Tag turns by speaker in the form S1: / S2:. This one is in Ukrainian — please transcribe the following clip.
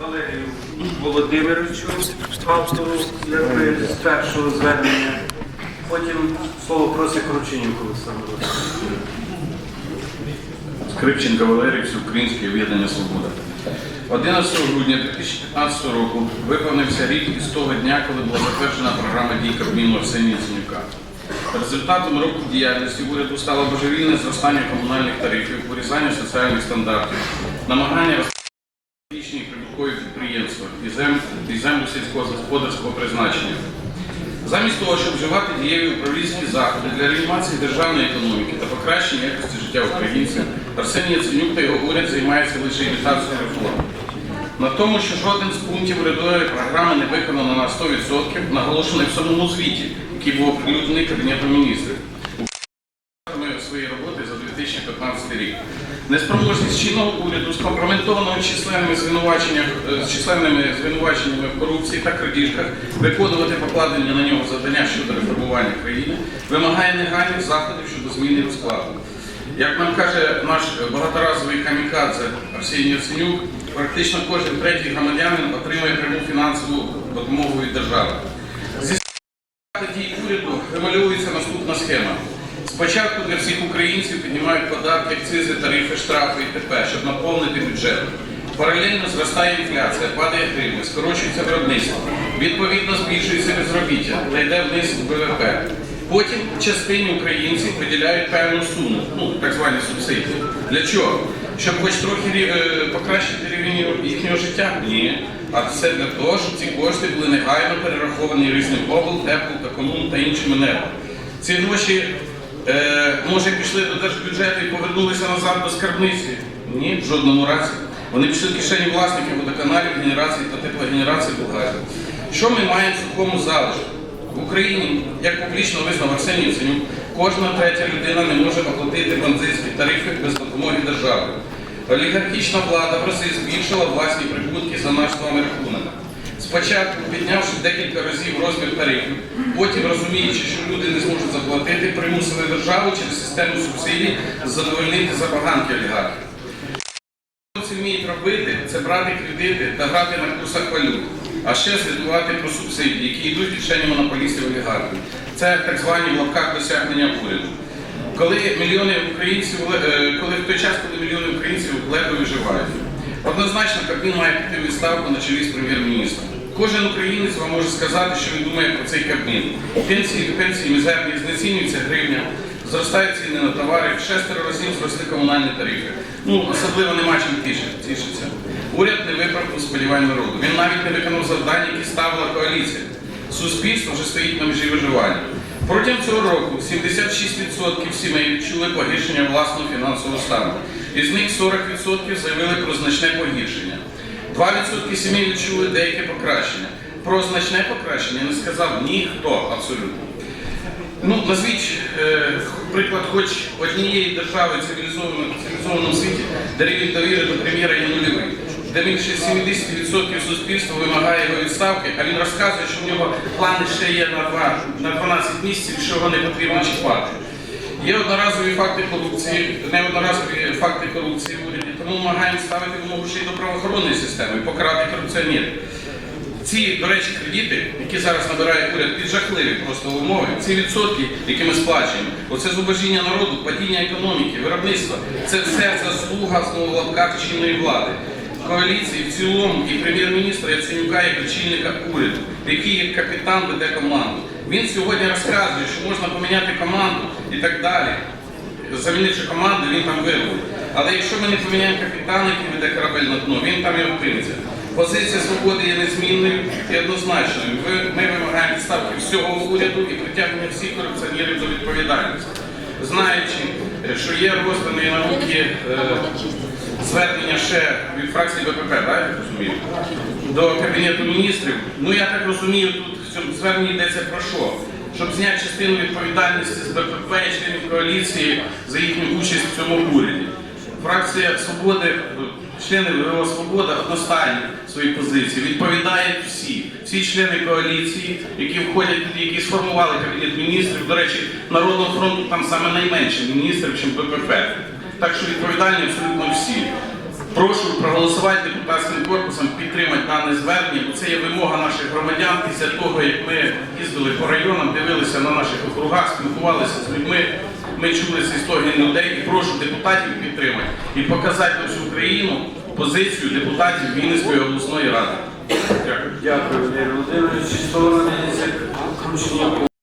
S1: Валерію Володимировичу, автору з першого звернення. Потім слово просить Крученюк Олександру.
S2: Скрипченко Валерій, Всеукраїнське об'єднання Свобода. 11 грудня 2015 року виповнився рік із того дня, коли була затверджена програма дій Кабміну Арсенія Яценюка. Результатом року діяльності уряду стало божевільне зростання комунальних тарифів, урізання соціальних стандартів, намагання розповідні прибуткові підприємства і землю, сільськогосподарського призначення. Замість того, щоб вживати дієві управлінські заходи для реанімації державної економіки та покращення якості життя українців, Арсеній Яценюк та його уряд займаються лише імітацією реформ. На тому, що жоден з пунктів урядової програми не виконано на 100%, наголошений в самому звіті, який був оприлюднений Кабінетом міністрів своєї роботи за 2015 рік. Неспроможність чинного уряду численними е, з численними звинуваченнями в корупції та крадіжках виконувати покладені на нього завдання щодо реформування країни вимагає негайних заходів щодо зміни розкладу. Як нам каже наш багаторазовий камікадзе Арсеній Яценюк, практично кожен третій громадянин отримує пряму фінансову допомогу від держави. Зі дій уряду вимальовується наступна схема. Спочатку для всіх українців піднімають податки, акцизи, тарифи, штрафи і т.п., щоб наповнити бюджет. Паралельно зростає інфляція, падає гривня, скорочується виробництво. Відповідно, збільшується безробіття та йде вниз ВВП. Потім частині українців виділяють певну суму, ну так звані субсидії. Для чого? Щоб хоч трохи е, покращити рівень їхнього життя? Ні. А все для того, щоб ці кошти були негайно перераховані різним обл, теплу та комун та іншим енерго. Ці гроші може пішли до держбюджету і повернулися назад до скарбниці? Ні, в жодному разі. Вони пішли в кишені власників водоканалів, генерації та теплогенерації Болгарії. Що ми маємо в сухому залишку? В Україні, як публічно визнав Арсеній Яценюк, кожна третя людина не може оплатити бензинські тарифи без допомоги держави. Олігархічна влада в рази збільшила власні прибутки за наш з вами рахунок. Спочатку піднявши декілька разів розмір тарифів, потім розуміючи, що люди не зможуть заплатити, примусили державу через систему субсидій задовольнити забаганки олігархів. Це вміють робити, це брати кредити та грати на курсах валют, а ще звітувати про субсидії, які йдуть кишені монополістів олігархів. Це так звані в лапках досягнення уряду. Коли мільйони українців, е, коли в той час, коли мільйони українців ледве виживають. Однозначно, Кабмін має піти відставку на чолі з прем'єр-міністром. Кожен українець вам може сказати, що він думає про цей Кабмін. Пенсії, пенсії мізерні, знецінюється гривня, зростають ціни на товари, в шестеро разів зросли комунальні тарифи. Ну, особливо нема чим тішити- тішитися. Уряд не виправдав сподівань народу. Він навіть не виконав завдання, які ставила коаліція. Суспільство вже стоїть на межі виживання. Протягом цього року 76% сімей відчули погіршення власного фінансового стану. Із них 40% заявили про значне погіршення. 2% сімей відчули деяке покращення. Про значне покращення не сказав ніхто абсолютно. Ну, назвіть е, приклад хоч однієї держави в цивілізованому, цивілізованому світі, де рівень довіри до прем'єра є нульовий, де більше 70% суспільства вимагає його відставки, а він розказує, що в нього плани ще є на, два, на 12 місяців, що його не потрібно чіпати. Є одноразові факти корупції, неодноразові факти корупції в уряді, тому намагаємо ставити вимогу ще й до правоохоронної системи, покарати корупціонерів. Ці, до речі, кредити, які зараз набирає уряд під жахливі просто умови, ці відсотки, які ми сплачуємо, оце зубожіння народу, падіння економіки, виробництва, це все заслуга знову в лапках чинної влади. Коаліції в цілому і прем'єр-міністра Яценюка як очільника уряду, який як капітан веде команду. Він сьогодні розказує, що можна поміняти команду і так далі. Замінивши команду, він там вирвав. Але якщо ми не поміняємо капітана, який веде корабель на дно, він там і опиниться. Позиція свободи є незмінною і однозначною. Ми вимагаємо відставки всього уряду і притягнення всіх корупціонерів до відповідальності. Знаючи, що є роздані на руки е, звернення ще від фракції БПП, так, я розумію, до Кабінету міністрів. Ну я так розумію, тут в цьому зверненні йдеться про що? Щоб зняти частину відповідальності з БПП і членів коаліції за їхню участь в цьому уряді. Фракція Свободи, члени ВО Свобода одностайні в своїй позиції, відповідають всі, всі члени коаліції, які входять які сформували кабінет міністрів. До речі, Народного фронту там саме найменше міністрів, ніж БПП. Так що відповідальні абсолютно всі. Прошу проголосувати депутатським корпусом, підтримати дане звернення, бо це є вимога наших громадян після того, як ми їздили по районам, дивилися на наших округах, спілкувалися з людьми. Ми чули зі стогін людей і прошу депутатів підтримати і показати на всю Україну позицію депутатів Вінницької обласної ради. Дякую.
S1: Дякую, Володимирович. Надається Крученюку